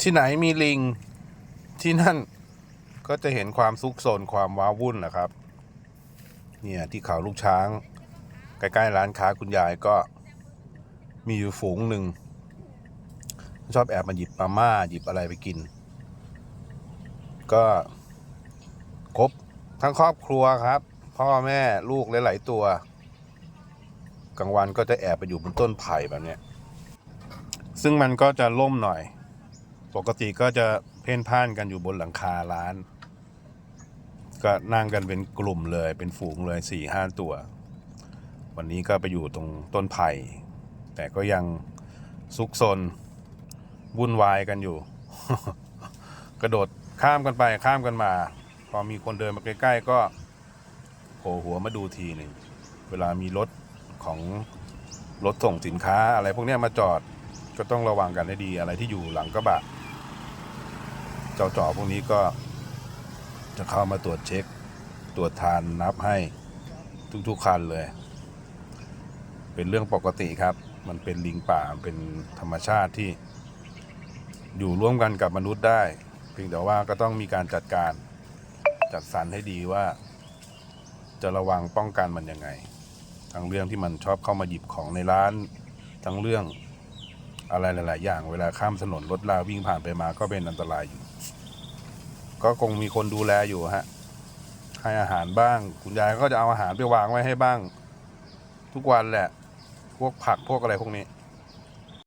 ที่ไหนมีลิงที่นั่นก็จะเห็นความซุกซนความว้าวุ่นนะครับ เนี่ยที่เขาลูกช้าง ใกล้ๆร้านค้าคุณยายก็มีอยู่ฝูงหนึ่ง ชอบแอบมาหยิบมาม่าหยิบอะไรไปกิน ก็ครบทั้งครอบครัวครับ พ่อแม่ลูกหลายๆตัว กลางวันก็จะแอบไปอยู่บนต้นไผ่แบบเนี้ยซึ่งมันก็จะล่มหน่อย ปกติก็จะเพ่นพ่านกันอยู่บนหลังคาร้าน ก็นั่งกันเป็นกลุ่มเลยเป็นฝูงเลยสี่ห้าตัว วันนี้ก็ไปอยู่ตรงต้นไผ่แต่ก็ยังซุกซนวุ่นวายกันอยู่ กระโดดข้ามกันไปข้ามกันมา พอมีคนเดินมาใกล้ๆก็โผล่หัวมาดูทีหนึ่งเวลามีรถของรถส่งสินค้าอะไรพวกนี้มาจอดก็ต้องระวังกันให้ดีอะไรที่อยู่หลังกระบะ เจ้าจ่อพวกนี้ก็จะเข้ามาตรวจเช็ค ตรวจทานนับให้ทุกๆคันเลย เป็นเรื่องปกติครับ มันเป็นลิงป่าเป็นธรรมชาติที่ อยู่ร่วมกันกับมนุษย์ได้ เพียงแต่ว่าก็ต้องมีการจัดการจัดสรรให้ดีว่า จะระวังป้องกันมันยังไง ทั้งเรื่องที่มันชอบเข้ามาหยิบของในร้าน ทั้งเรื่องอะไรหลาย ๆ อย่าง เวลาข้ามถนนรถลาวิ่งผ่านไปมาก็เป็นอันตรายอยู่ ก็คงมีคนดูแลอยู่ฮะให้อาหารบ้าง คุณยายก็จะเอาอาหารไปวางไว้ให้บ้าง ทุกวันแหละ พวกผักพวกอะไรพวกนี้